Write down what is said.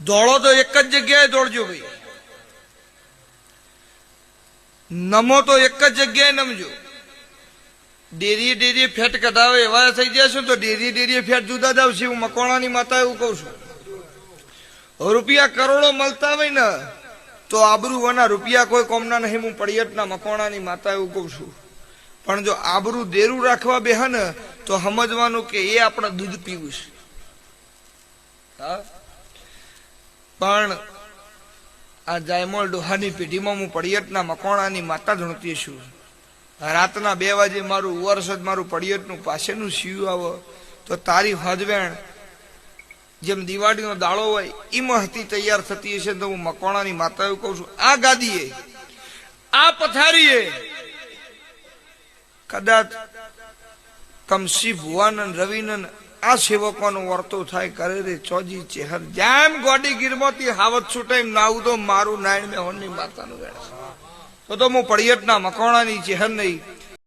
દોડો તો એક જ જગ્યાએ દોડજો ભાઈ. નમો તો એક જ જગ્યાએ નમજો. ડેરીએ ડેરીએ ફેટ કઢાવે, એવા થઈ જશે તો ડેરીએ ડેરીએ ફેટ જુદા જ આવશે હું મકવાણાની માતા એવું કહું છું. રૂપિયા કરોડો મળતા હોય ને, તો આબરૂવાના રૂપિયા કોઈ કોમના નહીં, હું પડિયટના મકવાણાની માતા એવું કહું છું. પણ જો આબરૂ દેરું રાખવા બેહ ને, તો સમજવાનું કે એ આપણે દૂધ પીવું છે. હા? પણ આ જાયમોલ ડોહાની પેઢીમાં હું પડિયતના મકોણાની માતા ધણતી છું. રાતના બે વાગે મારું વર્ષ મારું પડિયતનું પાસેનું સીયું આવો. તો તારી હજવેણ જેમ દિવાળીનો દાળો હોય એ હતી તૈયાર થતી હશે તો હું મકોણાની માતા એવું કહું છું, આ ગાદીએ, આ પથારીએ, કદાચ કમસી ભુવાનંદ રવિનંદ આ સેવકોનું વર્તુ થાય, કરે રે ચોજી ચેહર. જેમ ગોડી ગીરમાંથી હાવત છૂટે નાવું તો મારું નાયણ મેં હોનની માતાનું વેણ તો તો હું પડિયટના મકોણાની ચેહર નહીં